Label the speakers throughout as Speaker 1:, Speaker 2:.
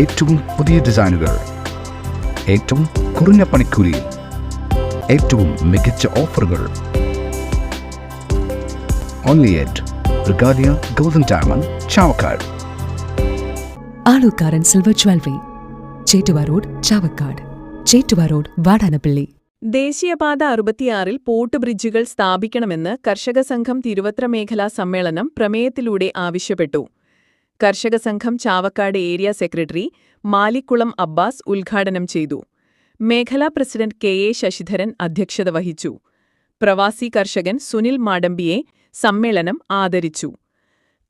Speaker 1: ഏറ്റവും പുതിയ ഡിസൈനുകൾ ഏറ്റവും കുറഞ്ഞ പണിക്കൂലിയിൽ ഏറ്റവും മികച്ച ഓഫറുകൾ. Only at Regalia golden diamond Chavakkad
Speaker 2: Alukkaran silver jewellery Chettuva road Chavakkad Chettuva road Vadanappally.
Speaker 3: ദേശീയപാത അറുപത്തിയാറിൽ പോർട്ട് ബ്രിഡ്ജുകൾ സ്ഥാപിക്കണമെന്ന് കർഷക സംഘം തിരുവത്ര മേഖലാ സമ്മേളനം പ്രമേയത്തിലൂടെ ആവശ്യപ്പെട്ടു. കർഷക സംഘം ചാവക്കാട് ഏരിയ സെക്രട്ടറി മാലിക്കുളം അബ്ബാസ് ഉദ്ഘാടനം ചെയ്തു. മേഖലാ പ്രസിഡന്റ് കെ എ ശശിധരൻ അധ്യക്ഷത വഹിച്ചു. പ്രവാസി കർഷകൻ സുനിൽ മാടമ്പിയെ സമ്മേളനം ആദരിച്ചു.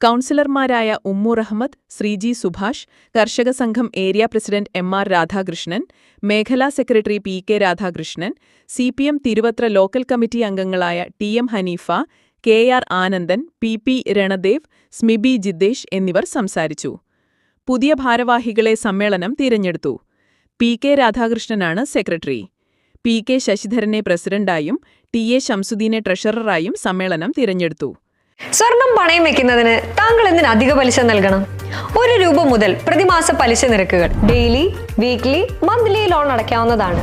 Speaker 3: കൗൺസിലർമാരായ Umm Ahmed Sreeji Subhash Karshaka Sangham area president M R Radhakrishnan മേഖലാ secretary P K Radhakrishnan C P M Thiruvathra local committee അംഗങ്ങളായ T M Haneefa K R Anandan P P Ranadev Smibi Jiddesh എന്നിവർ സംസാരിച്ചു. പുതിയ ഭാരവാഹികളെ സമ്മേളനം തിരഞ്ഞെടുത്തു. P K രാധാകൃഷ്ണനാണ് secretary. P K ശശിധരനെ പ്രസിഡന്റായും ടി എ ശംസുദ്ദീനെ ട്രഷററായും സമ്മേളനം തിരഞ്ഞെടുത്തു.
Speaker 4: സ്വർണം പണയം വെക്കുന്നതിന് താങ്കൾ എന്തിന് അധിക പലിശ നൽകണം? ഒരു രൂപ മുതൽ പ്രതിമാസ പലിശ നിരക്കുകൾ ഡെയിലി വീക്ക്ലി മന്ത്ലി ലോൺ അടയ്ക്കാവുന്നതാണ്.